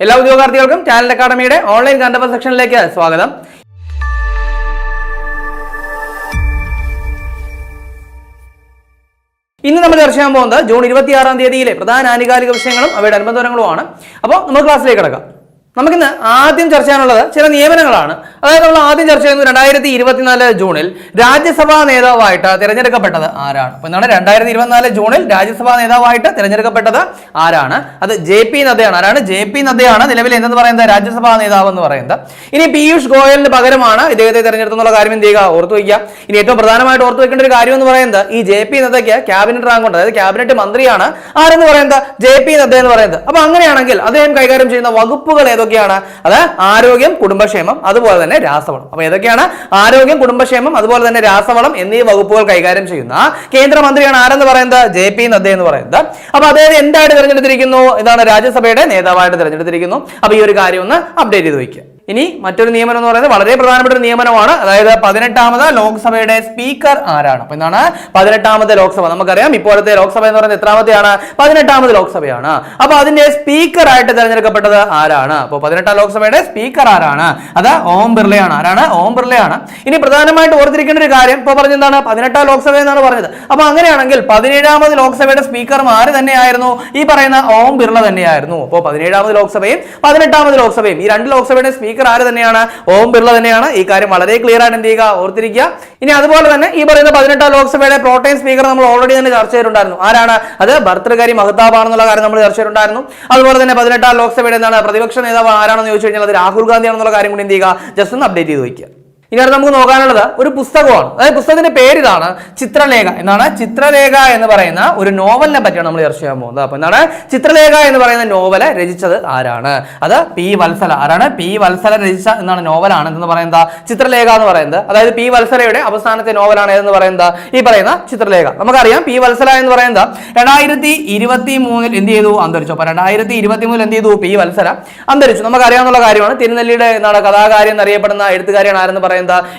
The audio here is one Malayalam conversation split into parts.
എല്ലാ ഉദ്യോഗാർത്ഥികൾക്കും ടാലന്റ് അക്കാഡമിയുടെ ഓൺലൈൻ കണ്ടപ്പ സെക്ഷനിലേക്ക് സ്വാഗതം. ഇന്ന് നമ്മൾ ചർച്ച ചെയ്യാൻ പോകുന്നത് ജൂൺ ഇരുപത്തിയാറാം തീയതിയിലെ പ്രധാന ആനുകാലിക വിഷയങ്ങളും അവയുടെ അനുബന്ധങ്ങളുമാണ് അപ്പോൾ നമുക്ക് ക്ലാസ്സിലേക്ക് കിടക്കാം. നമുക്കിന്ന് ആദ്യം ചർച്ച ചെയ്യാനുള്ളത് ചില നിയമനങ്ങളാണ്. അതായത് നമ്മൾ ആദ്യം ചർച്ച ചെയ്യുന്നത് രണ്ടായിരത്തി ഇരുപത്തിനാല് ജൂണിൽ രാജ്യസഭാ നേതാവായിട്ട് തിരഞ്ഞെടുക്കപ്പെട്ടത് ആരാണ്? അപ്പോൾ എന്താണ് രണ്ടായിരത്തി ഇരുപത്തിനാല് ജൂണിൽ രാജ്യസഭാ നേതാവായിട്ട് തിരഞ്ഞെടുക്കപ്പെട്ടത് ആരാണ്? അത് ജെ പി നദ്ദയാണ്. ആരാണ്? ജെ പി നദ്ദയാണ്. നിലവിൽ എന്തെന്ന് പറയുന്നത്? രാജ്യസഭാ നേതാവ് എന്ന് പറയുന്നത്. ഇനി പീയൂഷ് ഗോയലിന് പകരമാണ് ഇദ്ദേഹത്തെ തിരഞ്ഞെടുത്തെന്നുള്ള കാര്യം എന്ത് ചെയ്യുക? ഓർത്തു വയ്ക്കുക. ഇനി ഏറ്റവും പ്രധാനമായിട്ട് ഓർത്തു വെക്കേണ്ട ഒരു കാര്യം എന്ന് പറയുന്നത് ഈ ജെ പി നദ്ദയ്ക്ക് ക്യാബിനറ്റ് റാങ്ക് ഉണ്ട്. അതായത് ക്യാബിനറ്റ് മന്ത്രിയാണ്. ആരെന്ന് പറയുന്നത്? ജെ പി നദ്ദ എന്ന് പറയുന്നത്. അപ്പൊ അങ്ങനെയാണെങ്കിൽ അദ്ദേഹം കൈകാര്യം ചെയ്യുന്ന വകുപ്പുകൾ ഏതൊക്കെയാണ് അത് ആരോഗ്യം കുടുംബക്ഷേമം അതുപോലെ തന്നെ രാസവളം. അപ്പൊ ഏതൊക്കെയാണ്? ആരോഗ്യം കുടുംബക്ഷേമം അതുപോലെ തന്നെ രാസവളം എന്നീ വകുപ്പുകൾ കൈകാര്യം ചെയ്യുന്ന കേന്ദ്രമന്ത്രിയാണ് ആരെന്ന് പറയുന്നത്? ജെ പി നദ്ദ എന്ന് പറയുന്നത്. അപ്പൊ അദ്ദേഹം എന്തായിട്ട് തിരഞ്ഞെടുത്തിരിക്കുന്നു? ഇതാണ് രാജ്യസഭയുടെ നേതാവായിട്ട് തിരഞ്ഞെടുത്തിരിക്കുന്നു. അപ്പൊ ഈ ഒരു കാര്യം ഒന്ന് അപ്ഡേറ്റ് ചെയ്ത് വയ്ക്കുക. ഇനി മറ്റൊരു നിയമനം എന്ന് പറയുന്നത് വളരെ പ്രധാനപ്പെട്ട ഒരു നിയമനമാണ്. അതായത് പതിനെട്ടാമത് ലോക്സഭയുടെ സ്പീക്കർ ആരാണ്? അപ്പൊ എന്താണ് പതിനെട്ടാമത് ലോക്സഭ. നമുക്കറിയാം ഇപ്പോഴത്തെ ലോക്സഭ എന്ന് പറയുന്നത് എത്രാമത്തെയാണ്? പതിനെട്ടാമത് ലോക്സഭയാണ്. അപ്പൊ അതിന്റെ സ്പീക്കർ ആയിട്ട് തിരഞ്ഞെടുക്കപ്പെട്ടത് ആരാണ്? അപ്പോൾ പതിനെട്ടാം ലോക്സഭയുടെ സ്പീക്കർ ആരാണ്? അത് ഓം ബിർളയാണ്. ആരാണ്? ഓം ബിർളയാണ്. ഇനി പ്രധാനമായിട്ട് ഓർത്തിരിക്കേണ്ട ഒരു കാര്യം. ഇപ്പൊ പറഞ്ഞെന്താണ് പതിനെട്ടാം ലോക്സഭ എന്നാണ് പറഞ്ഞത്. അപ്പൊ അങ്ങനെയാണെങ്കിൽ പതിനേഴാമത് ലോക്സഭയുടെ സ്പീക്കർ ആര് തന്നെയായിരുന്നു. ഈ പറയുന്ന ഓം ബിർള തന്നെയായിരുന്നു. അപ്പോൾ പതിനേഴാമത് ലോക്സഭയും പതിനെട്ടാമത് ലോക്സഭയും ഈ രണ്ട് ലോക്സഭയുടെ സ്പീക്കർ ആര് തന്നെയാണ്? ഓം ബിർള തന്നെയാണ്. ഈ കാര്യം വളരെ ക്ലിയർ ആയിട്ട് എന്ത് ചെയ്യുക? ഓർത്തിരിക്കുക. ഇനി അതുപോലെ തന്നെ ഈ പറയുന്ന പതിനെട്ടാം ലോക്സഭയുടെ പ്രോട്ടൈൻ സ്പീക്കർ നമ്മൾ ഓൾറെഡി തന്നെ ചർച്ച ചെയ്തിട്ടുണ്ടായിരുന്നു. ആരാണ്? അത് ഭർത്തൃകാരി മഹതാബാണെന്നുള്ള കാര്യം നമ്മൾ ചർച്ച ചെയ്തിട്ടുണ്ടായിരുന്നു. അതുപോലെ തന്നെ പതിനെട്ടാം ലോക്സഭയുടെ എന്താണ്? പ്രതിപക്ഷ നേതാവ് ആരാണെന്ന് ചോദിച്ചു കഴിഞ്ഞാൽ അത് രാഹുൽ ഗാന്ധി ആണെന്നുള്ള കാര്യം കൂടി എന്ത് ചെയ്യുക? ജസ്റ്റ് ഒന്ന് അപ്ഡേറ്റ് ചെയ്ത് വയ്ക്കുക. ഇനി അടുത്ത് നമുക്ക് നോക്കാനുള്ളത് ഒരു പുസ്തകമാണ്. അതായത് പുസ്തകത്തിന്റെ പേര് ഇതാണ് ചിത്രലേഖ. എന്നാണ് ചിത്രലേഖ എന്ന് പറയുന്ന ഒരു നോവലിനെ പറ്റിയാണ് നമ്മൾ ചർച്ച ചെയ്യാൻ പോകുന്നത്. അപ്പൊ എന്താണ്? ചിത്രലേഖ എന്ന് പറയുന്ന നോവൽ രചിച്ചത് ആരാണ്? അത് പി വത്സല. ആരാണ്? പി വത്സല രചിച്ച എന്നാണ് നോവലാണ്. എന്ന് പറയുന്നത് ചിത്രലേഖ എന്ന് പറയുന്നത്. അതായത് പി വത്സലയുടെ അവസാനത്തെ നോവലാണ് ഏതെന്ന് പറയുന്നത്? ഈ പറയുന്ന ചിത്രലേഖ. നമുക്കറിയാം പി വത്സല എന്ന് പറയുന്നത് രണ്ടായിരത്തി ഇരുപത്തി മൂന്നിൽ എന്ത് ചെയ്തു? അന്തരിച്ചു. അപ്പൊ രണ്ടായിരത്തി ഇരുപത്തി മൂന്നിൽ എന്ത് ചെയ്തു? പി വത്സല അന്തരിച്ചു. നമുക്കറിയാവുന്ന കാര്യമാണ്. തിരുനെല്ലിയുടെ എന്താണ് കഥാകാരി എന്നറിയപ്പെടുന്ന എഴുത്തുകാരിയാണ് ആരെന്ന് പറയുന്നത്?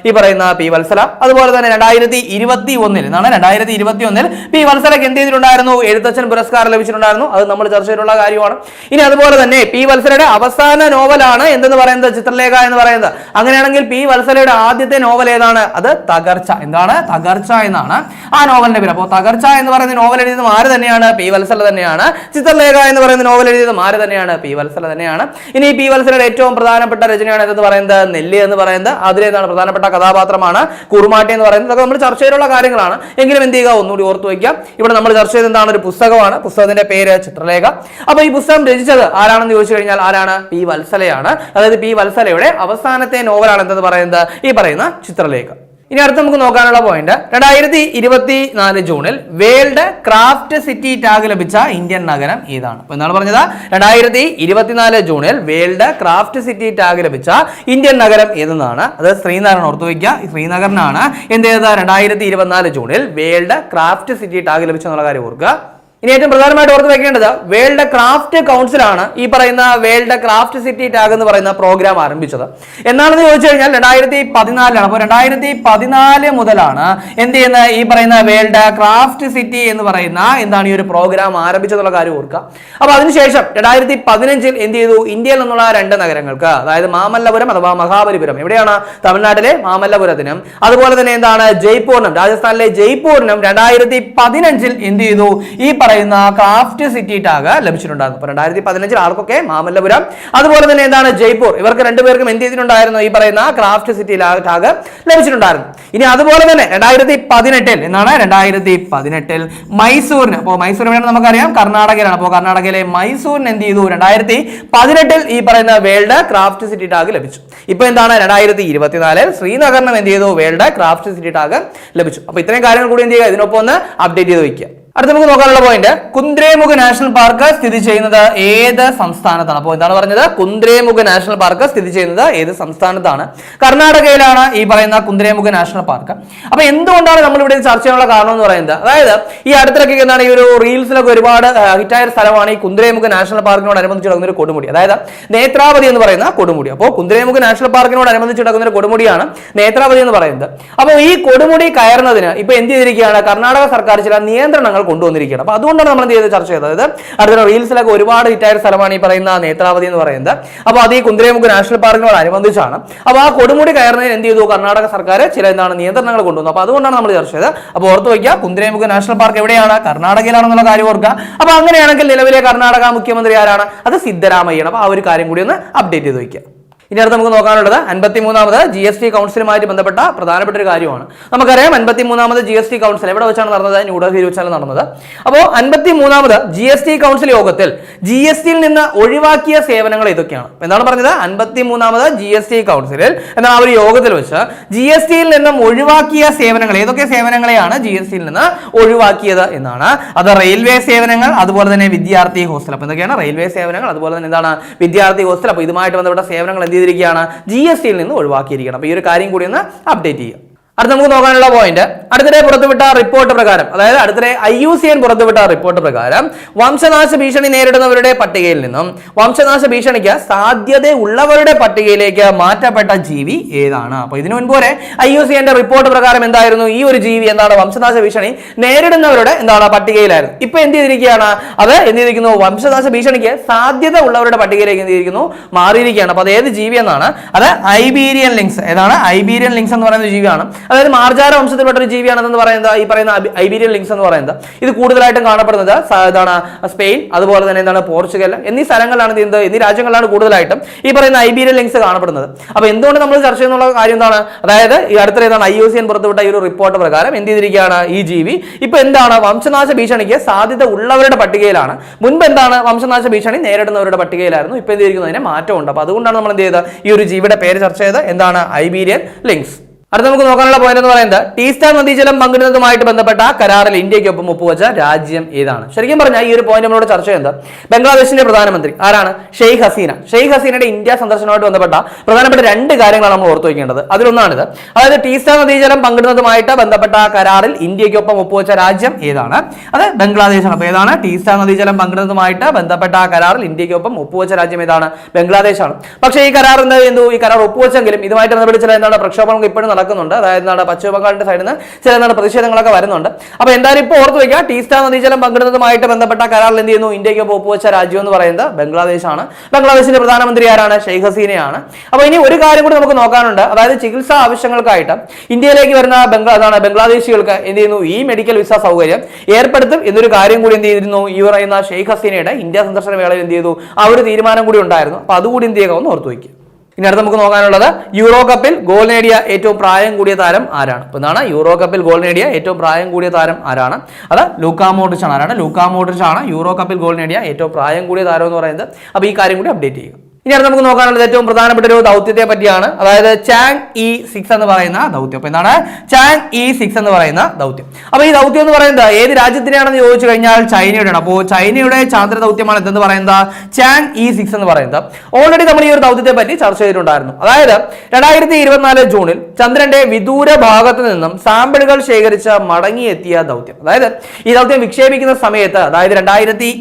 ഈ പറയുന്ന പി വത്സല. അതുപോലെ തന്നെ രണ്ടായിരത്തി ഇരുപത്തി ഒന്നിൽ എന്നാണ് രണ്ടായിരത്തി ഇരുപത്തി ഒന്നിൽ പി വത്സലക്ക് എന്ത് ചെയ്തിട്ടുണ്ടായിരുന്നു? എഴുത്തച്ഛൻ പുരസ്കാരം ലഭിച്ചിട്ടുണ്ടായിരുന്നു. അത് നമ്മൾ ചർച്ച ചെയ്തിട്ടുള്ള കാര്യമാണ്. ഇനി അതുപോലെ തന്നെ പി വത്സലയുടെ അവസാന നോവലാണ് എന്തെന്ന് പറയുന്നത്? ചിത്രലേഖ എന്ന് പറയുന്നത്. അങ്ങനെയാണെങ്കിൽ പി വത്സലയുടെ ആദ്യത്തെ നോവൽ ഏതാണ്? അത് തകർച്ച. എന്താണ്? തകർച്ച എന്നാണ് ആ നോവലിന്റെ പേര്. അപ്പോൾ തകർച്ച എന്ന് പറയുന്ന നോവൽ എഴുതിയത് ആര് തന്നെയാണ്? പി വത്സല തന്നെയാണ്. ചിത്രലേഖ എന്ന് പറയുന്ന നോവൽ എഴുതിയത് ആര് തന്നെയാണ്? പി വത്സല തന്നെയാണ്. ഇനി പി വത്സലയുടെ ഏറ്റവും പ്രധാനപ്പെട്ട രചനയാണ് എന്തെന്ന് പറയുന്നത്? നെല്ല് എന്ന് പറയുന്നത്. അതിലേതാണ് പ്രധാനപ്പെട്ട കഥാപാത്രമാണ് കുറുമാട്ടി എന്ന് പറയുന്നത്. അതൊക്കെ നമ്മൾ ചർച്ച ചെയ്തിട്ടുള്ള കാര്യങ്ങളാണ്. എങ്കിലും എന്ത് ചെയ്യുക? ഒന്നുകൂടി ഓർത്തു വയ്ക്കുക. ഇവിടെ നമ്മൾ ചർച്ച ചെയ്ത് എന്താണ്? ഒരു പുസ്തകമാണ്. പുസ്തകത്തിന്റെ പേര് ചിത്രലേഖ. അപ്പൊ ഈ പുസ്തകം രചിച്ചത് ആരാണെന്ന് ചോദിച്ചു കഴിഞ്ഞാൽ ആരാണ്? പി വത്സലയാണ്. അതായത് പി വത്സലയുടെ അവസാനത്തെ നോവലാണ് എന്തെന്ന് പറയുന്നത്? ഈ പറയുന്ന ചിത്രലേഖ. ഇനി അടുത്ത് നമുക്ക് നോക്കാനുള്ള പോയിന്റ് രണ്ടായിരത്തി ഇരുപത്തി നാല് ജൂണിൽ വേൾഡ് ക്രാഫ്റ്റ് സിറ്റി ടാഗ് ലഭിച്ച ഇന്ത്യൻ നഗരം ഏതാണ്? അപ്പൊ എന്താണ് പറഞ്ഞത്? രണ്ടായിരത്തി ഇരുപത്തിനാല് ജൂണിൽ വേൾഡ് ക്രാഫ്റ്റ് സിറ്റി ടാഗ് ലഭിച്ച ഇന്ത്യൻ നഗരം ഏതെന്നാണ്? അത് ശ്രീനഗറാണ് ഓർത്തു വയ്ക്കുക ശ്രീനഗറിനാണ് എന്ത് ചെയ്തത്? രണ്ടായിരത്തി ഇരുപത്തിനാല് ജൂണിൽ വേൾഡ് ക്രാഫ്റ്റ് സിറ്റി ടാഗ് ലഭിച്ചെന്നുള്ള കാര്യം ഓർക്കുക. ഇനി ഏറ്റവും പ്രധാനമായിട്ട് ഓർത്ത് വെക്കേണ്ടത് വേൾഡ് ക്രാഫ്റ്റ് കൗൺസിലാണ് ഈ പറയുന്ന വേൾഡ് ക്രാഫ്റ്റ് സിറ്റി ടാഗ് എന്ന് പറയുന്ന പ്രോഗ്രാം ആരംഭിച്ചത്. എന്നാണെന്ന് ചോദിച്ചു കഴിഞ്ഞാൽ രണ്ടായിരത്തി പതിനാലിലാണ് അപ്പോൾ രണ്ടായിരത്തി പതിനാല് മുതലാണ് എന്ത് ചെയ്യുന്ന? ഈ പറയുന്ന വേൾഡ് ക്രാഫ്റ്റ് സിറ്റി എന്ന് പറയുന്ന എന്താണ് ഈ ഒരു പ്രോഗ്രാം ആരംഭിച്ചതെന്നുള്ള കാര്യം ഓർക്കുക. അപ്പോൾ അതിനുശേഷം രണ്ടായിരത്തി പതിനഞ്ചിൽ എന്ത് ചെയ്തു? ഇന്ത്യയിൽ നിന്നുള്ള രണ്ട് നഗരങ്ങൾക്ക് അതായത് മാമല്ലപുരം അഥവാ മഹാബലിപുരം. എവിടെയാണ്? തമിഴ്നാട്ടിലെ മാമല്ലപുരത്തിനും. അതുപോലെ തന്നെ എന്താണ്? ജയ്പൂരിനും രാജസ്ഥാനിലെ ജയ്പൂരിനും രണ്ടായിരത്തി പതിനഞ്ചിൽ എന്ത് ചെയ്തു? ഈ പറയുന്ന ക്രാഫ്റ്റ് സിറ്റി ടാഗ് ലഭിച്ചിട്ടുണ്ടായിരുന്നു. രണ്ടായിരത്തി പതിനഞ്ചിൽ ആർക്കൊക്കെ? മാമല്ലപുരം. അതുപോലെ തന്നെ എന്താണ്? ജയ്പൂർ. ഇവർക്ക് രണ്ടുപേർക്കും എന്ത് ചെയ്തിട്ടുണ്ടായിരുന്നു? ഈ പറയുന്ന ക്രാഫ്റ്റ് സിറ്റി ടാഗ് ലഭിച്ചിട്ടുണ്ടായിരുന്നു. ഇനി അതുപോലെ തന്നെ രണ്ടായിരത്തി പതിനെട്ടിൽ എന്നാണ് രണ്ടായിരത്തി പതിനെട്ടിൽ മൈസൂരിന്. അപ്പോ മൈസൂർ എവിടെയാണ് നമുക്കറിയാം. കർണാടകയിലാണ്. അപ്പോ കർണാടകയിലെ മൈസൂരിന് എന്ത് ചെയ്തു? രണ്ടായിരത്തി പതിനെട്ടിൽ ഈ പറയുന്ന വേൾഡ് ക്രാഫ്റ്റ് സിറ്റി ടാഗ് ലഭിച്ചു. ഇപ്പൊ എന്താണ്? രണ്ടായിരത്തി ഇരുപത്തിനാലിൽ ശ്രീനഗറിനും എന്ത് ചെയ്തു? വേൾഡ് ക്രാഫ്റ്റ് സിറ്റി ടാഗ് ലഭിച്ചു. അപ്പൊ ഇത്രയും കാര്യങ്ങൾ കൂടി എന്ത് ചെയ്യുക? ഇതിനൊപ്പം ഒന്ന് അപ്ഡേറ്റ് ചെയ്ത് വയ്ക്കുക. അടുത്ത നമുക്ക് നോക്കാനുള്ള പോയിന്റ് കുന്ദ്രേമുഖ നാഷണൽ പാർക്ക് സ്ഥിതി ചെയ്യുന്നത് ഏത് സംസ്ഥാനത്താണ്? അപ്പോൾ എന്താണ് പറഞ്ഞത്? കുന്ദ്രേമുഖ നാഷണൽ പാർക്ക് സ്ഥിതി ചെയ്യുന്നത് ഏത് സംസ്ഥാനത്താണ്? കർണാടകയിലാണ് ഈ പറയുന്ന കുന്ദ്രേമുഖ നാഷണൽ പാർക്ക്. അപ്പൊ എന്തുകൊണ്ടാണ് നമ്മൾ ഇവിടെ ചർച്ച ചെയ്യാനുള്ള കാരണം എന്ന് പറയുന്നത്? അതായത് ഈ അടുത്തിടയ്ക്ക് എന്താണ് ഈ ഒരു റീൽസിലൊക്കെ ഒരുപാട് ഹിറ്റായ സ്ഥലമാണ് ഈ കുന്ദ്രേമുഖ നാഷണൽ പാർക്കിനോട് അനുബന്ധിച്ച് കിടക്കുന്ന ഒരു കൊടുമുടി. അതായത് നേത്രാവതി എന്ന് പറയുന്ന കൊടുമുടി. അപ്പോൾ കുന്ദ്രേമുഖ നാഷണൽ പാർക്കിനോട് അനുബന്ധിച്ച് കിടക്കുന്ന ഒരു കൊടുമുടിയാണ് നേത്രാവതി എന്ന് പറയുന്നത്. അപ്പോൾ ഈ കൊടുമുടി കയറുന്നതിന് ഇപ്പൊ എന്ത് ചെയ്തിരിക്കുകയാണ്? കർണാടക സർക്കാർ ചില നിയന്ത്രണങ്ങൾ കൊണ്ടുവന്നിരിക്കുകയാണ്. അപ്പോൾ അതുകൊണ്ടാണ് നമ്മൾ എന്ത് ചെയ്ത് ചർച്ച ചെയ്തത്. അതായത് അടുത്ത റീൽസിലൊക്കെ ഒരുപാട് ഹിറ്റായ സ്ഥലമാണ് ഈ പറയുന്ന നേത്രാവതി എന്ന് പറയുന്നത്. അപ്പോൾ അത് ഈ കുന്ദ്രേമുഖ് നാഷണൽ പാർക്കിനോടനുബന്ധിച്ചാണ്. അപ്പോൾ ആ കൊടുമുടി കയറുന്നതിന് എന്ത് ചെയ്തു? കർണാടക സർക്കാർ ചില എന്താണ് നിയന്ത്രണങ്ങൾ കൊണ്ടുവന്നു. അപ്പോൾ അതുകൊണ്ടാണ് നമ്മൾ ചർച്ച ചെയ്തത്. അപ്പോൾ ഓർത്ത് വയ്ക്കുക കുന്ദ്രേമുഖ് നാഷണൽ പാർക്ക് എവിടെയാണ്? കർണാടകയിലാണെന്നുള്ള കാര്യം ഓർക്കുക. അപ്പോൾ അങ്ങനെയാണെങ്കിൽ നിലവിലെ കർണാടക മുഖ്യമന്ത്രി ആരാണ്? അത് സിദ്ധരാമയ്യാണ്. അപ്പോൾ ആ ഒരു കാര്യം കൂടി ഒന്ന് അപ്ഡേറ്റ് ചെയ്ത് വയ്ക്കുക. ഇനി അടുത്ത് നമുക്ക് നോക്കാനുള്ളത് അൻപത്തി മൂന്നാമത് ജി എസ് ടി കൗൺസിലുമായിട്ട് ബന്ധപ്പെട്ട പ്രധാനപ്പെട്ട ഒരു കാര്യമാണ്. നമുക്കറിയാം അൻപത്തി മൂന്നാമത് ജി എസ് ടി കൗൺസിൽ എവിടെ വെച്ചാണ് നടന്നത്? ന്യൂഡൽഹിയിൽ വെച്ചാണ് നടന്നത്. അപ്പോൾ അൻപത്തി മൂന്നാമത് ജി എസ് ടി കൗൺസിൽ യോഗത്തിൽ ജി എസ് ടിയിൽ നിന്ന് ഒഴിവാക്കിയ സേവനങ്ങൾ ഇതൊക്കെയാണ് എന്താണ് പറഞ്ഞത്? അൻപത്തി മൂന്നാമത് ജി എസ് ടി കൗൺസിലിൽ എന്നാൽ ആ ഒരു യോഗത്തിൽ വെച്ച് ജി എസ് ടിയിൽ നിന്നും ഒഴിവാക്കിയ സേവനങ്ങൾ ഏതൊക്കെ സേവനങ്ങളെയാണ് ജി എസ് ടിയിൽ നിന്ന് ഒഴിവാക്കിയത് എന്നാണ്. അത് റെയിൽവേ സേവനങ്ങൾ അതുപോലെ തന്നെ വിദ്യാർത്ഥി ഹോസ്റ്റൽ. അപ്പോൾ എന്തൊക്കെയാണ്? റെയിൽവേ സേവനങ്ങൾ അതുപോലെ തന്നെ എന്താണ്? വിദ്യാർത്ഥി ഹോസ്റ്റൽ. അപ്പോൾ ഇതുമായിട്ട് ബന്ധപ്പെട്ട സേവനങ്ങൾ എന്ത് ചെയ്തിരിക്കുകയാണ് ജി എസ് ടിയിൽ നിന്ന് ഒഴിവാക്കിയിരിക്കണം. അപ്പോൾ ഈ ഒരു കാര്യം കൂടി ഒന്ന് അപ്ഡേറ്റ് ചെയ്യുക. അടുത്ത നമുക്ക് നോക്കാനുള്ള പോയിന്റ് അടുത്തിടെ പുറത്തുവിട്ട റിപ്പോർട്ട് പ്രകാരം അതായത് അടുത്തിടെ ഐ യു സി എൻ പുറത്തുവിട്ട റിപ്പോർട്ട് പ്രകാരം വംശനാശ ഭീഷണി നേരിടുന്നവരുടെ പട്ടികയിൽ നിന്നും വംശനാശ ഭീഷണിക്ക് സാധ്യതയുള്ളവരുടെ പട്ടികയിലേക്ക് മാറ്റപ്പെട്ട ജീവി ഏതാണ്? അപ്പൊ ഇതിനു മുൻപ് വരെ ഐ യു സി എന്റെ റിപ്പോർട്ട് പ്രകാരം എന്തായിരുന്നു? ഈ ഒരു ജീവി എന്താണ്? വംശനാശ ഭീഷണി നേരിടുന്നവരുടെ എന്താണ്? പട്ടികയിലായിരുന്നു. ഇപ്പൊ എന്ത് ചെയ്തിരിക്കുകയാണ്? അത് എന്ത് ചെയ്തിരിക്കുന്നു? വംശനാശ ഭീഷണിക്ക് സാധ്യത ഉള്ളവരുടെ പട്ടികയിലേക്ക് എന്ത് ചെയ്തിരിക്കുന്നു? മാറിയിരിക്കുകയാണ്. അപ്പൊ അത് ഏത് ജീവി എന്നാണ്? അത് ഐബീരിയൻ ലിങ്സ് ഏതാണ്? ഐബീരിയൻ ലിങ്സ് എന്ന് പറയുന്ന ജീവിയാണ്. അതായത് മാർജാര വംശത്തിൽപ്പെട്ട ഒരു ജീവിയാണെന്ന് പറയുന്നത് ഈ പറയുന്ന ഐബീരിയൻ ലിങ്സ് എന്ന് പറയുന്നത്. ഇത് കൂടുതലായിട്ടും കാണപ്പെടുന്നത് ഇതാണ് സ്പെയിൻ അതുപോലെ തന്നെ എന്താണ് പോർച്ചുഗൽ എന്നീ സ്ഥലങ്ങളിലാണ് എന്ത് എന്നീ രാജ്യങ്ങളിലാണ് കൂടുതലായിട്ടും ഈ പറയുന്ന ഐബീരിയൻ ലിങ്സ് കാണപ്പെടുന്നത്. അപ്പോൾ എന്തുകൊണ്ട് നമ്മൾ ചർച്ച ചെയ്യുന്നുള്ള കാര്യം എന്താണ് അതായത് ഈ അടുത്ത ഏതാണ് ഐ ഒ സി എൻ പുറത്തുവിട്ട ഈ ഒരു റിപ്പോർട്ട് പ്രകാരം എന്ത് ചെയ്തിരിക്കുകയാണ് ഈ ജീവി? ഇപ്പൊ എന്താണ് വംശനാശ ഭീഷണിക്ക് സാധ്യത ഉള്ളവരുടെ പട്ടികയിലാണ്. മുൻപ് എന്താണ് വംശനാശ ഭീഷണി നേരിടുന്നവരുടെ പട്ടികയിലായിരുന്നു ഇപ്പൊ എന്ത് ചെയ്തിരിക്കുന്നതിന് മാറ്റമുണ്ട്. അപ്പോൾ അതുകൊണ്ടാണ് നമ്മൾ എന്ത് ചെയ്തത് ഈ ഒരു ജീവിയുടെ പേര് ചർച്ച ചെയ്ത് എന്താണ് ഐബീരിയൻ ലിങ്സ് അടുത്ത നമുക്ക് നോക്കാനുള്ള പോയിന്റ് എന്ന് പറയുന്നത് ടീസ്റ്റാർ നദീജലം പങ്കിടുന്നതുമായിട്ട് ബന്ധപ്പെട്ട കരാറിൽ ഇന്ത്യക്കൊപ്പം ഒപ്പുവച്ച രാജ്യം ഏതാണ്? ശരിക്കും പറഞ്ഞാൽ ഈ ഒരു പോയിന്റ് നമ്മളോട് ചർച്ച ചെയ്യുന്നത് ബംഗ്ലാദേശിന്റെ പ്രധാനമന്ത്രി ആരാണ്? ഷെയ്ഖ് ഹസീന. ഷെയ്ഖ് ഹസീനയുടെ ഇന്ത്യ സന്ദർശനവുമായിട്ട് ബന്ധപ്പെട്ട പ്രധാനപ്പെട്ട രണ്ട് കാര്യങ്ങളാണ് നമ്മൾ ഓർത്തു വയ്ക്കേണ്ടത്. അതിലൊന്നാണിത്. അതായത് ടീസ്റ്റാർ നദീജലം പങ്കിടുന്നതുമായിട്ട് ബന്ധപ്പെട്ട കരാറിൽ ഇന്ത്യക്കൊപ്പം ഒപ്പുവച്ച രാജ്യം ഏതാണ്? അത് ബംഗ്ലാദേശാണ്. അപ്പോൾ ഏതാണ്? ടീസ്റ്റാർ നദീജലം പങ്കിടുന്നതുമായിട്ട് ബന്ധപ്പെട്ട കരാറിൽ ഇന്ത്യക്കൊപ്പം ഒപ്പുവച്ച രാജ്യം ഏതാണ്? ബംഗ്ലാദേശാണ്. പക്ഷേ ഈ കരാർ എന്താ ഈ കരാർ ഒപ്പുവെച്ചെങ്കിലും ഇതുമായിട്ട് ബന്ധപ്പെട്ട് ചില എന്താണ് പ്രക്ഷോഭങ്ങൾ ഇപ്പോഴും നടക്കുന്നുണ്ട്. അതായത് എന്താണ് പശ്ചിമ ബംഗാളിന്റെ സൈഡിൽ നിന്ന് ചില എന്താണ് പ്രതിഷേധങ്ങളൊക്കെ വരുന്നുണ്ട്. അപ്പോൾ എന്തായാലും ഇപ്പോൾ ഓർത്ത് വയ്ക്കുക ടീസ്റ്റാർ നദീജലം പങ്കിടുന്നതുമായിട്ട് ബന്ധപ്പെട്ട കരാറിൽ എന്ത് ചെയ്യുന്നു? ഇന്ത്യയ്ക്ക് ഒപ്പുവെച്ച രാജ്യം എന്ന് പറയുന്നത് ബംഗ്ലാദേശാണ്. ബംഗ്ലാദേശിന്റെ പ്രധാനമന്ത്രി ആരാണ്? ഷെയ്ഖ് ഹസീനയാണ്. അപ്പോൾ ഇനി ഒരു കാര്യം കൂടി നമുക്ക് നോക്കാനുണ്ട്. അതായത് ചികിത്സാ ആവശ്യങ്ങൾക്കായിട്ട് ഇന്ത്യയിലേക്ക് വരുന്ന ബംഗ്ലാ അതാണ് ബംഗ്ലാദേശികൾക്ക് എന്ത് ചെയ്യുന്നു? ഈ മെഡിക്കൽ വിസ സൗകര്യം ഏർപ്പെടുത്തും എന്നൊരു കാര്യം കൂടി എന്ത് ചെയ്തിരുന്നു? ഈ പറയുന്ന ഷെയ്ഖ് ഹസീനയുടെ ഇന്ത്യ സന്ദർശന വേളയിൽ എന്ത് ചെയ്തു? ആ ഒരു തീരുമാനം കൂടി ഉണ്ടായിരുന്നു. അപ്പോൾ അതുകൂടി എന്ത് ചെയ്യുക? ഒന്ന് ഓർത്തു വയ്ക്കുക ഇനി അടുത്ത് നമുക്ക് നോക്കാനുള്ളത് യൂറോ കപ്പിൽ ഗോൾ നേടിയ ഏറ്റവും പ്രായം കൂടിയ താരം ആരാണ്? അപ്പോൾ എന്താണ് യൂറോ കപ്പിൽ ഗോൾ നേടിയ ഏറ്റവും പ്രായം കൂടിയ താരം ആരാണ്? അത് ലൂക്കാ ആണ് ആരാണ്? ലൂക്കാ ആണ് യൂറോ കപ്പിൽ ഗോൾ നേടിയ ഏറ്റവും പ്രായം കൂടിയ താരം എന്ന് പറയുന്നത്. അപ്പോൾ ഈ കാര്യം കൂടി അപ്ഡേറ്റ് ചെയ്യുക. ഇനി അടുത്ത് നമുക്ക് നോക്കാനുള്ളത് ഏറ്റവും പ്രധാനപ്പെട്ട ഒരു ദൗത്യത്തെ പറ്റിയാണ്. അതായത് ചാങ് ഇ സിക്സ് എന്ന് പറയുന്ന ദൗത്യം. അപ്പൊ എന്താണ്? ചാങ് ഇ സിക്സ് എന്ന് പറയുന്ന ദൗത്യം. അപ്പൊ ഈ ദൗത്യം എന്ന് പറയുന്നത് ഏത് രാജ്യത്തിനാണെന്ന് ചോദിച്ചു കഴിഞ്ഞാൽ ചൈനയുടെയാണ്. അപ്പോൾ ചൈനയുടെ ചാന്ദ്ര ദൗത്യമാണ് എന്തെന്ന് പറയുന്നത്? ചാങ് ഇ സിക്സ് എന്ന് പറയുന്നത്. ഓൾറെഡി നമ്മൾ ഈ ഒരു ദൗത്യത്തെ പറ്റി ചർച്ച ചെയ്തിട്ടുണ്ടായിരുന്നു. അതായത് രണ്ടായിരത്തി ഇരുപത്തിനാല് ജൂണിൽ ചന്ദ്രന്റെ വിദൂര ഭാഗത്ത് നിന്നും സാമ്പിളുകൾ ശേഖരിച്ച മടങ്ങിയെത്തിയ ദൗത്യം. അതായത് ഈ ദൗത്യം വിക്ഷേപിക്കുന്ന സമയത്ത് അതായത് രണ്ടായിരത്തി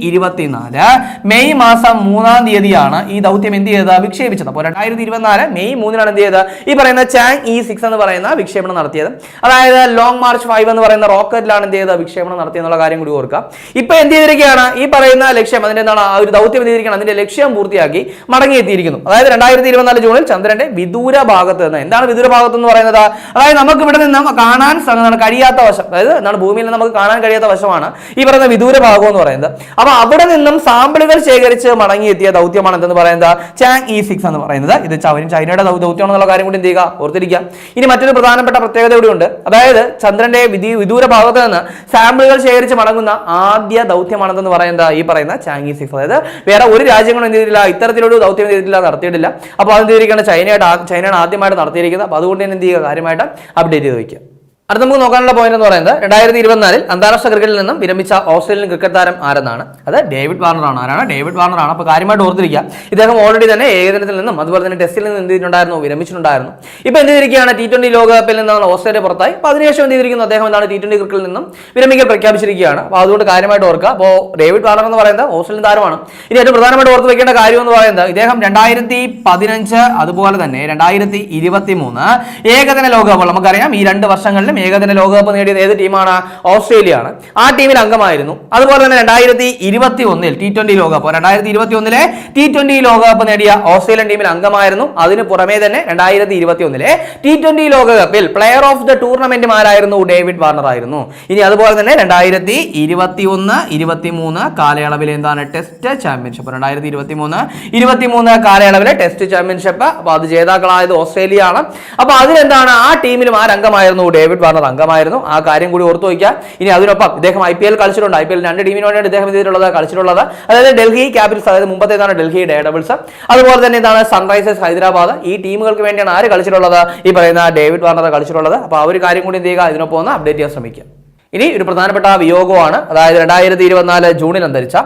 മെയ് മാസം മൂന്നാം തീയതിയാണ് ഈ ദൗത്യം എന്ത് ചെയ്തത്? വിക്ഷേപിച്ചത്. അപ്പോൾ രണ്ടായിരത്തി ഇരുപത്തിനാല് മെയ് മൂന്നിനാണ് എന്ത് ചെയ്തത്? ഈ പറയുന്ന ചാങ് ഇ സിക്സ് എന്ന് പറയുന്ന വിക്ഷേപണം നടത്തിയത്. അതായത് ലോങ് മാർച്ച് ഫൈവ് എന്ന് പറയുന്ന റോക്കറ്റിലാണ് എന്ത് ചെയ്തത്? വിക്ഷേപണം നടത്തിയെന്നുള്ള കാര്യം കൂടി ഓർക്കുക. ഇപ്പൊ എന്ത് ചെയ്തിരിക്കുകയാണ്? ഈ പറയുന്ന ലക്ഷ്യം അതിന്റെ എന്താണ് ആ ഒരു ദൗത്യം എന്ത് ചെയ്തിരിക്കുകയാണ്? അതിന്റെ ലക്ഷ്യം പൂർത്തിയാക്കി മടങ്ങിയെത്തിയിരിക്കുന്നു. അതായത് രണ്ടായിരത്തി ഇരുപത്തിനാല് ജൂണിൽ ചന്ദ്രന്റെ വിദൂര ഭാഗത്ത് നിന്ന് എന്താണ് വിദൂര ഭാഗത്ത് എന്ന് പറയുന്നത്? അതായത് നമുക്ക് ഇവിടെ നിന്ന് കാണാൻ കഴിയാത്ത വശം. അതായത് എന്താണ് ഭൂമിയിൽ നിന്ന് നമുക്ക് കാണാൻ കഴിയാത്ത വശമാണ് ഈ പറയുന്ന വിദൂര ഭാഗം എന്ന് പറയുന്നത്. അപ്പൊ അവിടെ നിന്നും സാമ്പിളുകൾ ശേഖരിച്ച് മടങ്ങിയെത്തിയ ദൗത്യമാണ് എന്തെന്ന് പറയുന്നത്? ചാങ് ഇ സിക്സ് എന്ന് പറയുന്നത്. ഇത് ചവനും ചൈനയുടെ ദൗത്യമാണെന്നുള്ള കാര്യം കൂടി എന്ത് ചെയ്യുക? ഓർത്തിരിക്കുക. ഇനി മറ്റൊരു പ്രധാനപ്പെട്ട പ്രത്യേകത ഇവിടെ ഉണ്ട് അതായത് ചന്ദ്രന്റെ വിധി വിദൂര ഭാഗത്ത് നിന്ന് സാമ്പിളുകൾ ശേഖരിച്ച് മടങ്ങുന്ന ആദ്യ ദൗത്യമാണെന്ന് പറയുന്നത് ഈ പറയുന്ന ചാങ് ഇ സിക്സ് അതായത് വേറെ ഒരു രാജ്യങ്ങളും എന്ത് ചെയ്തിട്ടില്ല ഇത്തരത്തിലൊരു ദൗത്യം ചെയ്തിട്ടില്ല നടത്തിയിട്ടില്ല. അപ്പോൾ അത് എന്ത് ചെയ്തിരിക്കുകയാണ് ചൈനയായിട്ട് ചൈനയാണ് ആദ്യമായിട്ട് നടത്തിയിരിക്കുന്നത്. അപ്പോൾ അതുകൊണ്ട് തന്നെ എന്ത് ചെയ്യുക? കാര്യമായിട്ട് അപ്ഡേറ്റ് ചെയ്ത് വയ്ക്കുക. അടുത്ത നമുക്ക് നോക്കാനുള്ള പോയിന്റ് എന്ന് പറയുന്നത് രണ്ടായിരത്തി ഇരുപത്തിനാലിൽ അന്താരാഷ്ട്ര ക്രിക്കറ്റിൽ നിന്നും വിരമിച്ച ഓസ്ട്രേലിയൻ ക്രിക്കറ്റ് താരം ആരെന്നാണ്? അത് ഡേവിഡ് വാർണർ ആണ്. ആരാണ്? ഡേവിഡ് വാർണർ ആണ്. അപ്പോൾ കാര്യമായിട്ട് ഓർത്തിരിക്കുക. ഇദ്ദേഹം ഓൾറെഡി തന്നെ ഏകദിനത്തിൽ നിന്നും അതുപോലെ തന്നെ ടെസ്റ്റിൽ നിന്നും എന്ത് ചെയ്തിട്ടുണ്ടായിരുന്നു? വിരമിച്ചിട്ടുണ്ടായിരുന്നു. ഇപ്പോൾ എന്ത് ചെയ്തിരിക്കുകയാണ്? ടി ട്വന്റി ലോകകപ്പിൽ നിന്നാണ് ഓസ്ട്രേലിയ പുറത്തായി. അപ്പോൾ അതിനുശേഷം എന്ത് ചെയ്തിരിക്കുന്നു? അദ്ദേഹം എന്താണ് ടി ട്വന്റി ക്രിക്കറ്റിൽ നിന്നും വിരമിക്കൽ പ്രഖ്യാപിച്ചിരിക്കുകയാണ്. അപ്പോൾ അതുകൊണ്ട് കാര്യമായിട്ട് ഓർക്കുക. അപ്പോൾ ഡേവിഡ് വാർണർ എന്ന് പറയുന്നത് ഓസ്ട്രേലിയൻ താരമാണ്. ഇനി ഏറ്റവും പ്രധാനമായിട്ട് ഓർത്ത് വെക്കേണ്ട കാര്യം എന്ന് പറയുന്നത് ഇദ്ദേഹം രണ്ടായിരത്തി പതിനഞ്ച് അതുപോലെ തന്നെ രണ്ടായിരത്തി ഇരുപത്തി മൂന്ന് ഏകദിന ലോകകപ്പ് നമുക്കറിയാം. ഈ രണ്ട് വർഷങ്ങളിലും ഏകദിന ലോകകപ്പ് നേടിയത് ഏത് ടീമാണ്? ഓസ്ട്രേലിയ ആണ് ആ ടീമിൽ അംഗമായിരുന്നു. അതുപോലെ തന്നെ രണ്ടായിരത്തി ഇരുപത്തി ഒന്നിൽ ടി ട്വന്റി ലോകകപ്പ്. രണ്ടായിരത്തി ഇരുപത്തി ഒന്നിലെ ടി ട്വന്റി ലോകകപ്പ് നേടിയ ഓസ്ട്രേലിയൻ ടീമിൽ അംഗമായിരുന്നു. അതിന് പുറമേ തന്നെ രണ്ടായിരത്തി ഇരുപത്തി ഒന്നിലെ ടി ട്വന്റി ലോകകപ്പിൽ പ്ലെയർ ഓഫ് ദ ടൂർണമെന്റ് ആരായിരുന്നു ഡേവിഡ് വാർണർ ആയിരുന്നു. ഇനി അതുപോലെ തന്നെ രണ്ടായിരത്തി ഇരുപത്തി ഒന്ന് ഇരുപത്തി മൂന്ന് കാലയളവിൽ എന്താണ് ടെസ്റ്റ് ചാമ്പ്യൻഷിപ്പ് രണ്ടായിരത്തി ഇരുപത്തി മൂന്ന് ഇരുപത്തി മൂന്ന് കാലയളവിലെ ടെസ്റ്റ് ചാമ്പ്യൻഷിപ്പ് അപ്പൊ അത് ജേതാക്കളായത് ഓസ്ട്രേലിയ ആണ് അപ്പൊ അതിലെന്താണ് ആ ടീമിലും ആ രംഗമായിരുന്നു ഡേവിഡ് വാർണർ അംഗമായിരുന്നു. ആ കാര്യം കൂടി ഓർത്തു വയ്ക്കുക. ഇനി അതിനൊപ്പം ഇദ്ദേഹം ഐ പി എൽ കളിച്ചിട്ടുണ്ട്. ഐ പി എൽ രണ്ട് ടീമിന് വേണ്ടിയാണ് ഇദ്ദേഹം ചെയ്തിട്ടുള്ളത് കളിച്ചിട്ടുള്ളത്. അതായത് ഡൽഹി ക്യാപിറ്റൽസ് അതായത് മുമ്പത്തേതാണ് ഡൽഹി ഡേ ഡബിൾസ് അതുപോലെ തന്നെ ഇതാണ് സൺറൈസേഴ്സ് ഹൈദരാബാദ്. ഈ ടീമുകൾക്ക് വേണ്ടിയാണ് ആര് കളിച്ചിട്ടുള്ളത്? ഈ പറയുന്ന ഡേവിഡ് വാർണർ കളിച്ചിട്ടുള്ളത്. അപ്പോൾ ആ ഒരു കാര്യം കൂടി എന്ത് ചെയ്യുക? ഇതിനൊപ്പം ഒന്ന് അപ്ഡേറ്റ് ചെയ്യാൻ ശ്രമിക്കുക. ഇനി ഒരു പ്രധാനപ്പെട്ട വിയോഗമാണ്. അതായത് രണ്ടായിരത്തി ഇരുപത്തിനാല് ജൂണിൽ അന്തരിച്ച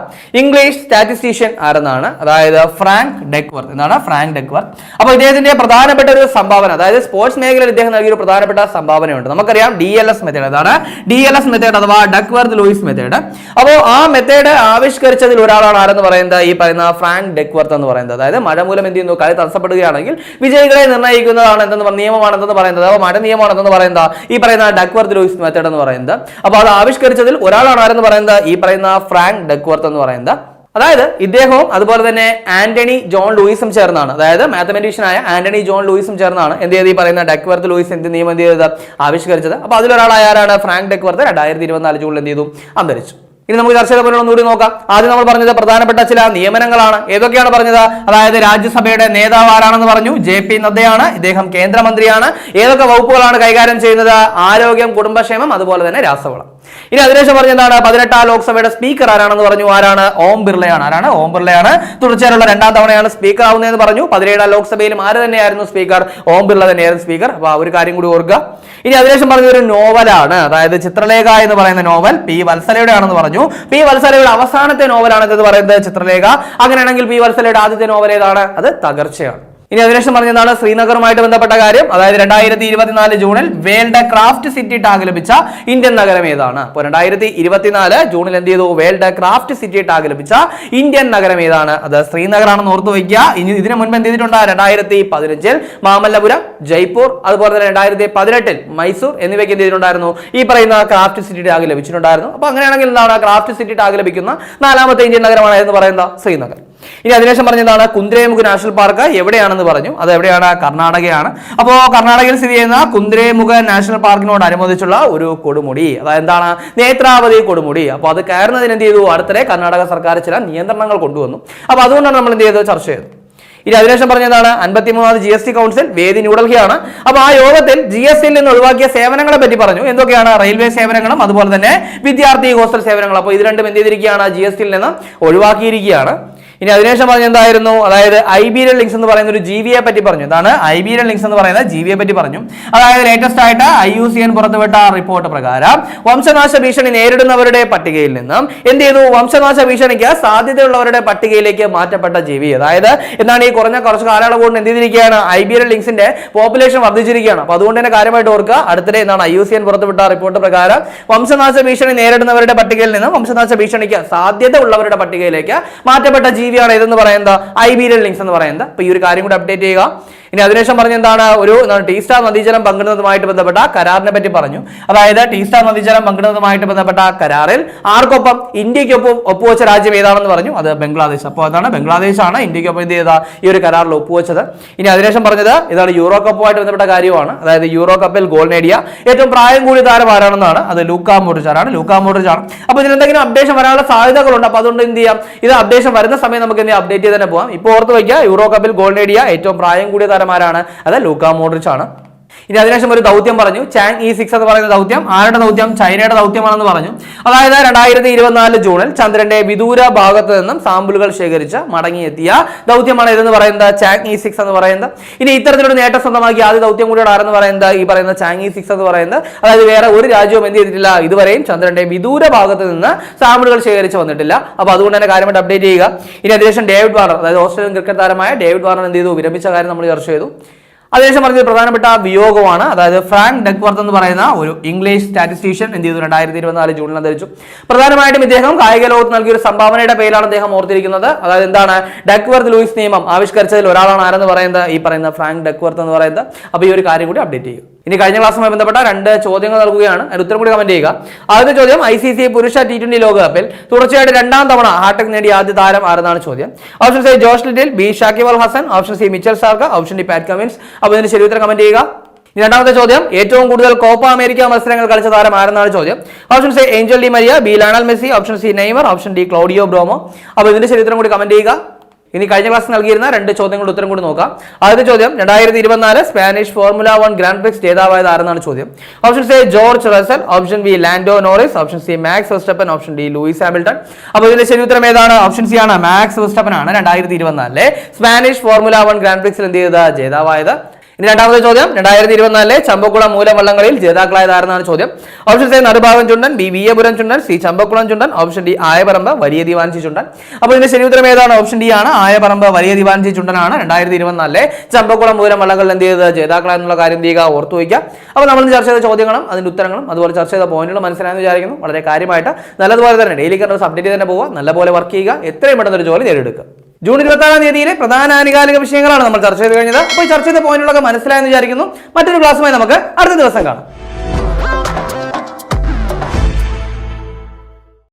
ഇംഗ്ലീഷ് സ്റ്റാറ്റിസ്റ്റീഷ്യൻ ആരെന്നാണ്? അതായത് ഫ്രാങ്ക് ഡെക്വർത്ത് എന്നാണ് ഫ്രാങ്ക് ഡെക്വർത്ത് അപ്പോൾ ഇദ്ദേഹത്തിന്റെ പ്രധാനപ്പെട്ട ഒരു സംഭാവന അതായത് സ്പോർട്സ് മേഖലയിൽ ഇദ്ദേഹം നൽകിയ ഒരു പ്രധാനപ്പെട്ട സംഭാവനയുണ്ട്. നമുക്കറിയാം ഡി എൽ എസ് മെത്തേഡ് അതാണ് ഡി എൽ എസ് മെത്തേഡ് അഥവാ ഡെക്വർത്ത് ലൂയിസ് മെത്തേഡ് അപ്പോൾ ആ മെത്തേഡ് ആവിഷ്കരിച്ചതിൽ ഒരാളാണ് ആരെന്ന് പറയുന്നത്? ഈ പറയുന്ന ഫ്രാങ്ക് ഡെക്വർത്ത് എന്ന് പറയുന്നത്. അതായത് മഴ മൂലം എന്ത് ചെയ്യുന്നു? കളി തടസ്സപ്പെടുകയാണെങ്കിൽ വിജയികളെ നിർണയിക്കുന്നതാണ് എന്തെന്ന് നിയമമാണെന്ന് പറയുന്നത്? അപ്പോൾ മഴ നിയമമാണെന്ന് പറയുന്നത്? ഈ പറയുന്ന ഡെക്വർത്ത് ലൂയിസ് മെത്തേഡ് എന്ന് പറയുന്നത്. അപ്പോൾ അത് ആവിഷ്കരിച്ചതിൽ ഒരാളാണ് ആരെന്ന് പറയുന്നത് ഈ പറയുന്ന ഫ്രാങ്ക് ഡെക്വർത്ത് എന്ന് പറയുന്നത്. അതായത് ഇദ്ദേഹവും അതുപോലെ തന്നെ ആന്റണി ജോൺ ലൂയിസും ചേർന്നാണ്. അതായത് മാത്തമെറ്റീഷ്യനായ ആന്റണി ജോൺ ലൂയിസും ചേർന്നാണ്. എന്ത് ചെയ്ത് ഈ പറയുന്ന ഡെക്വർത്ത് ലൂയിസ് എന്ത് നിയമം എന്ത് ചെയ്തത്? ആവിഷ്കരിച്ചത്. അപ്പോൾ അതിലൊരാളായ ആരാണ്? ഫ്രാങ്ക് ഡെക്വർത്ത് രണ്ടായിരത്തി ഇരുപത്തിനാല് ജൂണിൽ എന്ത് ചെയ്തു? അന്തരിച്ചു. ഇനി നമുക്ക് ചർച്ചയുടെ പോലെ കൂടി നോക്കാം. ആദ്യം നമ്മൾ പറഞ്ഞത് പ്രധാനപ്പെട്ട ചില നിയമനങ്ങളാണ്. ഏതൊക്കെയാണ് പറഞ്ഞത്? അതായത് രാജ്യസഭയുടെ നേതാവ് ആരാണെന്ന് പറഞ്ഞു. ജെ പി നദ്ദയാണ് ഇദ്ദേഹം കേന്ദ്രമന്ത്രിയാണ്. ഏതൊക്കെ വകുപ്പുകളാണ് കൈകാര്യം ചെയ്യുന്നത്? ആരോഗ്യം കുടുംബക്ഷേമം അതുപോലെ തന്നെ രാസവളം. ഇനി അതിനുശേഷം പറഞ്ഞ എന്താണ്? പതിനെട്ടാം ലോക്സഭയുടെ സ്പീക്കർ ആരാണെന്ന് പറഞ്ഞു? ആരാണ്? ഓം ബിർളയാണ്. ആരാണ്? ഓം ബിർളയാണ്. തുടർച്ചയായുള്ള രണ്ടാം തവണയാണ് സ്പീക്കർ ആവുന്നതെന്ന് പറഞ്ഞു. പതിനേഴാം ലോക്സഭയിലും ആര് തന്നെയായിരുന്നു സ്പീക്കർ? ഓം ബിർള തന്നെയായിരുന്നു സ്പീക്കർ. അപ്പൊ ആ ഒരു കാര്യം കൂടി ഓർക്കുക. ഇനി അതിനുശേഷം പറഞ്ഞ ഒരു നോവലാണ്. അതായത് ചിത്രലേഖ എന്ന് പറയുന്ന നോവൽ പി വത്സലയുടെ ആണെന്ന് പറഞ്ഞു. പി വത്സലയുടെ അവസാനത്തെ നോവലാണ് എന്ന് പറയുന്നത് ചിത്രലേഖ. അങ്ങനെയാണെങ്കിൽ പി വത്സലയുടെ ആദ്യത്തെ നോവൽ ഏതാണ്? അത് തകർച്ചയാണ്. ഇനി അതിനുശേഷം പറഞ്ഞതാണ് ശ്രീനഗറുമായിട്ട് ബന്ധപ്പെട്ട കാര്യം. അതായത് രണ്ടായിരത്തി ഇരുപത്തിനാല് ജൂണിൽ വേൾഡ് ക്രാഫ്റ്റ് സിറ്റി ടാഗ് ലഭിച്ച ഇന്ത്യൻ നഗരം ഏതാണ്? അപ്പോൾ രണ്ടായിരത്തി ഇരുപത്തിനാല് ജൂണിൽ എന്ത് ചെയ്തു? വേൾഡ് ക്രാഫ്റ്റ് സിറ്റി ടാഗ് ലഭിച്ച ഇന്ത്യൻ നഗരം ഏതാണ്? അത് ശ്രീനഗറാണെന്ന് ഓർത്തു വയ്ക്കുക. ഇനി ഇതിനു മുൻപ് എന്ത് ചെയ്തിട്ടുണ്ട്? രണ്ടായിരത്തി പതിനഞ്ചിൽ മാമല്ലപുരം ജയ്പൂർ അതുപോലെ തന്നെ രണ്ടായിരത്തി പതിനെട്ടിൽ മൈസൂർ എന്നിവയ്ക്ക് എന്ത് ചെയ്തിട്ടുണ്ടായിരുന്നു? ഈ പറയുന്ന ക്രാഫ്റ്റ് സിറ്റി ടാഗ് ലഭിച്ചിട്ടുണ്ടായിരുന്നു. അപ്പോൾ അങ്ങനെയാണെങ്കിൽ എന്താണ്? ക്രാഫ്റ്റ് സിറ്റി ടാഗ് ലഭിക്കുന്ന നാലാമത്തെ ഇന്ത്യൻ നഗരമാണ് എന്ന് പറയുന്നത്? ശ്രീനഗർ. ഇനി അതിനുശേഷം പറഞ്ഞതാണ് കുന്ദ്രേമുഖ് നാഷണൽ പാർക്ക്. എവിടെയാണെന്ന് പറഞ്ഞു. അത് എവിടെയാണ്? കർണാടകയാണ്. അപ്പോൾ കർണാടകയിൽ സ്ഥിതി ചെയ്യുന്ന കുന്ദ്രേമുഖ നാഷണൽ പാർക്കിനോട് അനുബന്ധിച്ചുള്ള ഒരു കൊടുമുടി. അതായത് എന്താണ്? നേത്രാവതി കൊടുമുടി. അപ്പോൾ അത് കയറുന്നതിന് എന്ത് ചെയ്തു? അടുത്തിടെ കർണാടക സർക്കാർ ചില നിയന്ത്രണങ്ങൾ കൊണ്ടുവന്നു. അപ്പോൾ അതുകൊണ്ടാണ് നമ്മൾ എന്ത് ചെയ്തത്? ചർച്ച ചെയ്തത്. ഇനി അതിനുശേഷം പറഞ്ഞതാണ് അൻപത്തിമൂന്നാമത് ജി എസ് ടി കൗൺസിൽ വേദി ന്യൂഡൽഹിയാണ്. അപ്പോൾ ആ യോഗത്തിൽ ജി എസ് ടിയിൽ നിന്ന് ഒഴിവാക്കിയ സേവനങ്ങളെ പറ്റി പറഞ്ഞു. എന്തൊക്കെയാണ്? റെയിൽവേ സേവനങ്ങളും അതുപോലെ തന്നെ വിദ്യാർത്ഥി ഹോസ്റ്റൽ സേവനങ്ങളും. അപ്പോൾ ഇത് രണ്ടും എന്ത് ചെയ്തിരിക്കുകയാണ്? ജി എസ് ടിയിൽ നിന്ന് ഒഴിവാക്കിയിരിക്കുകയാണ്. ഇനി അതിനുശേഷം പറഞ്ഞ എന്തായിരുന്നു? അതായത് ഐബീരിയൽ ലിങ്ക്സ് എന്ന് പറയുന്ന ഒരു ജീവിയെ പറ്റി പറഞ്ഞു. എന്താണ് ഐബീരിയൽ ലിങ്ക്സ് എന്ന് പറയുന്ന ജീവിയെ പറ്റി പറഞ്ഞു. അതായത് ലേറ്റസ്റ്റ് ആയിട്ട് ഐ യു സി എൻ പുറത്തുവിട്ട റിപ്പോർട്ട് പ്രകാരം വംശനാശ ഭീഷണി നേരിടുന്നവരുടെ പട്ടികയിൽ നിന്നും എന്ത് ചെയ്തു? വംശനാശ ഭീഷണിക്ക് സാധ്യതയുള്ളവരുടെ പട്ടികയിലേക്ക് മാറ്റപ്പെട്ട ജീവി. അതായത് എന്താണ് ഈ കുറഞ്ഞ കുറച്ച് കാലയളവ് കൊണ്ട് എന്ത് ചെയ്തിരിക്കുകയാണ്? ഐബീരിയൻ ലിങ്ക്സിന്റെ പോപ്പുലേഷൻ വർദ്ധിച്ചിരിക്കുകയാണ്. അപ്പോൾ അതുകൊണ്ട് തന്നെ കാര്യമായിട്ട് ഓർക്കുക അടുത്തിടെ എന്താണ് ഐ യു സി എൻ പുറത്തുവിട്ട റിപ്പോർട്ട് പ്രകാരം വംശനാശ ഭീഷണി നേരിടുന്നവരുടെ പട്ടികയിൽ നിന്നും വംശനാശ ഭീഷണിക്ക് സാധ്യത ഉള്ളവരുടെ പട്ടികയിലേക്ക് മാറ്റപ്പെട്ട ജീവിയാണ് ഇതെന്ന് പറയുന്നത് ഐബീരിയൻ ലിങ്ക്സ് എന്ന് പറയുന്നത് അപ്പോൾ ഈ ഒരു കാര്യം കൂടി അപ്ഡേറ്റ് ചെയ്യുക. ഇനി അതിനുശേഷം പറഞ്ഞ എന്താണ്? ഒരു ടീസ്റ്റാർ നദീജലം പങ്കിടുന്നതുമായിട്ട് ബന്ധപ്പെട്ട കരാറിനെ പറ്റി പറഞ്ഞു. അതായത് ടീസ്റ്റാർ നദീജലം പങ്കിടുന്നതുമായിട്ട് ബന്ധപ്പെട്ട കരാറിൽ ആർക്കൊപ്പം ഇന്ത്യക്കൊപ്പം ഒപ്പുവെച്ച രാജ്യം ഏതാണെന്ന് പറഞ്ഞു. അത് ബംഗ്ലാദേശ്. അപ്പോൾ അതാണ് ബംഗ്ലാദേശ് ആണ് ഇന്ത്യക്കൊപ്പം എന്ത് ചെയ്ത ഈ ഒരു കരാറിൽ ഒപ്പുവെച്ചത്. ഇനി അതിനുശേഷം പറഞ്ഞത് ഇതാണ് യൂറോ കപ്പുമായിട്ട് ബന്ധപ്പെട്ട കാര്യമാണ്. അതായത് യൂറോ കപ്പിൽ ഗോൾ നേടിയ ഏറ്റവും പ്രായം കൂടിയ താരം ആരാണെന്നാണ്? അത് ലൂക്കാ മോഡ്രിച്ചാണ്. ലൂക്ക മോഡ്രിച്ചാണ്. അപ്പോൾ ഇതിന് എന്തെങ്കിലും അപ്ഡേഷൻ വരാനുള്ള സാധ്യതകളുണ്ട്. അപ്പോൾ അതുകൊണ്ട് എന്ത് ചെയ്യാം? ഇത് അപ്ഡേഷൻ വരുന്ന സമയം നമുക്ക് എന്ത് അപ്ഡേറ്റ് ചെയ്ത് തന്നെ പോകാം ഇപ്പോൾ ഓർത്ത് വയ്ക്കുക യൂറോ കപ്പിൽ ഗോൾ നേടിയ ഏറ്റവും പ്രായം കൂടിയ താരമാരാണ്. അത് ലൂക്ക മോഡ്രിച്ച് ആണ് ഇനി അതിനുശേഷം ഒരു ദൗത്യം പറഞ്ഞു. ചാങ് ഇ സിക്സ് എന്ന് പറയുന്ന ദൗത്യം ആരുടെ ദൗത്യം? ചൈനയുടെ ദൗത്യമാണെന്ന് പറഞ്ഞു. അതായത് രണ്ടായിരത്തി ഇരുപത്തിനാല് ജൂണിൽ ചന്ദ്രന്റെ വിദൂര ഭാഗത്ത് നിന്നും സാമ്പിളുകൾ ശേഖരിച്ച് മടങ്ങിയെത്തിയ ദൗത്യമാണ് ഇതെന്ന് പറയുന്നത്. ചാങ് ഇ സിക്സ് എന്ന് പറയുന്നത്. ഇനി ഇത്തരത്തിലൊരു നേട്ടം സ്വന്തമാക്കി ആദ്യ ദൗത്യം കൂടിയാണ് ആരെന്ന് പറയുന്നത്? ഈ പറയുന്ന ചാങ് ഇ സിക്സ് എന്ന് പറയുന്നത്. അതായത് വേറെ ഒരു രാജ്യവും എന്ത് ചെയ്തിട്ടില്ല. ഇതുവരെയും ചന്ദ്രന്റെ വിദൂര ഭാഗത്ത് നിന്ന് സാമ്പിളുകൾ ശേഖരിച്ച് വന്നിട്ടില്ല. അപ്പോൾ അതുകൊണ്ട് തന്നെ കാര്യമായിട്ട് അപ്ഡേറ്റ് ചെയ്യുക. ഇനി അതിനുശേഷം ഡേവിഡ് വാർണർ അതായത് ഓസ്ട്രേലിയൻ ക്രിക്കറ്റ് താരമായ ഡേവിഡ് വാർണർ എന്ത് ചെയ്തു? വിരമിച്ച കാര്യം നമ്മൾ ചർച്ച ചെയ്തു. അതിനുശേഷം പറഞ്ഞത് പ്രധാനപ്പെട്ട വിയോഗമാണ്. അതായത് ഫ്രാങ്ക് ഡെക്വർത്ത് എന്ന് പറയുന്ന ഒരു ഇംഗ്ലീഷ് സ്റ്റാറ്റിസ്റ്റീഷ്യൻ എന്ത് ചെയ്തു? രണ്ടായിരത്തി ഇരുപത്തിനാല് ജൂണിൽ അന്തരിച്ചു. പ്രധാനമായിട്ടും ഇദ്ദേഹം കായിക ലോകത്ത് നൽകിയ ഒരു സംഭാവനയുടെ പേരിലാണ് അദ്ദേഹം ഓർത്തിരിക്കുന്നത്. അതായത് എന്താണ്? ഡെക്വർത്ത് ലൂയിസ് നിയമം ആവിഷ്കരിച്ചതിൽ ഒരാളാണ് ആരെന്ന് പറയുന്നത്? ഈ പറയുന്ന ഫ്രാങ്ക് ഡെക്വർത്ത് എന്ന് പറയുന്നത്. അപ്പോൾ ഈ ഒരു കാര്യം കൂടി അപ്ഡേറ്റ് ചെയ്യുക. ഇനി കഴിഞ്ഞ ക്ലാസ്സുമായി ബന്ധപ്പെട്ട രണ്ട് ചോദ്യങ്ങൾ നൽകുകയാണ്. അതിന് ഉത്തരം കൂടി കമന്റ് ചെയ്യുക. ആദ്യത്തെ ചോദ്യം ഐ സി സി പുരുഷ ടി ട്വന്റി ലോകകപ്പിൽ തുടർച്ചയായിട്ട് രണ്ടാം തവണ ഹാട്രിക് നേടിയ ആദ്യ താരം ആരെന്നാണ് ചോദ്യം? Option C Josh Little B Shakib Al Hasan option C Mitchell Starc option D Pat Cummins അപ്പോൾ ഇതിന് ശരി ഉത്തരം കമന്റ് ചെയ്യുക. രണ്ടാമത്തെ ചോദ്യം ഏറ്റവും കൂടുതൽ കോപ്പ അമേരിക്ക മത്സരങ്ങൾ കളിച്ച താരം ആരെന്നാണ് ചോദ്യം? Option C Angel Di Maria B Lionel Messi option C Neymar option D Claudio Bravo. അപ്പോൾ ഇതിന്റെ ശരി ഉത്തരം കൂടി കമന്റ് ചെയ്യുക. ഇനി കഴിഞ്ഞ ക്ലാസ് നൽകിയിരുന്ന രണ്ട് ചോദ്യങ്ങളുടെ ഉത്തരം കൂടി നോക്കാം. ആദ്യത്തെ ചോദ്യം രണ്ടായിരത്തി ഇരുപത്തിനാല് Spanish Formula One Grand Prix ജേതാവായത് ആരെന്നാണ് ചോദ്യം? Option C George Russell option B Lando Norris option C Max Verstappen option D Lewis Hamilton. അപ്പോൾ ഇതിന്റെ ശരി ഉത്തരം ഏതാണ്? ഓപ്ഷൻ സി ആണ്. മാക്സ് വെസ്റ്റപ്പൻ ആണ് രണ്ടായിരത്തി ഇരുപത്തിനാലിലെ സ്പാനിഷ് ഫോർമുല വൺ ഗ്രാൻഡ് പ്രിക്സിൽ എന്ത് ചെയ്ത ജേതാവായത് ഇനി രണ്ടാമത്തെ ചോദ്യം. രണ്ടായിരത്തി ഇരുപത്തിനാലിലെ ചമ്പക്കുളം മൂലവള്ളങ്ങളിൽ ജേതാക്കളായത് ആരെന്നാണ് ചോദ്യം? Option C Nadubhagam Chundan B Veeyapuram Chundan C Champakulam Chundan. Option D Ayaparambu Valiya Diwanji Chundan. അപ്പോൾ ഇതിന്റെ ശരി ഉത്തരം ഏതാണ്? ഓപ്ഷൻ ഡി ആണ് ആയപറമ്പ് വലിയ ദിവാൻസി ചുണ്ടനാണ് രണ്ടായിരത്തി ഇരുപത്തിനാലിലെ ചമ്പക്കുളം മൂലവള്ളങ്ങളിൽ എന്ത് ചെയ്തത്? ജേതാക്കളായെന്നുള്ള കാര്യം ചെയ്യുക? ഓർത്തു വയ്ക്കുക. അപ്പോൾ നമ്മൾ ചർച്ച ചെയ്ത ചോദ്യങ്ങളും അതിന്റെ ഉത്തരങ്ങളും അതുപോലെ ചർച്ച ചെയ്ത പോയിന്റുകളും മനസ്സിലായെന്ന് വിചാരിക്കുന്നു. വളരെ കാര്യമായിട്ട് നല്ലതുപോലെ തന്നെ ഡെയിലി കണ്ടസ് അപ്ഡേറ്റ് തന്നെ പോവുക. നല്ലപോലെ വർക്ക് ചെയ്യുക. എത്രയും പെട്ടെന്ന് ഒരു ജോലി നേടിയെടുക്കുക. ജൂൺ ഇരുപത്താറാം തീയതിയിലെ പ്രധാന ആനുകാലിക വിഷയങ്ങളാണ് നമ്മൾ ചർച്ച ചെയ്ത് കഴിഞ്ഞത്. അപ്പോൾ ഈ ചർച്ച ചെയ്ത പോയിന്റുകളൊക്കെ മനസ്സിലായെന്ന് വിചാരിക്കുന്നു. മറ്റൊരു ക്ലാസ്സുമായി നമുക്ക് അടുത്ത ദിവസം കാണാം.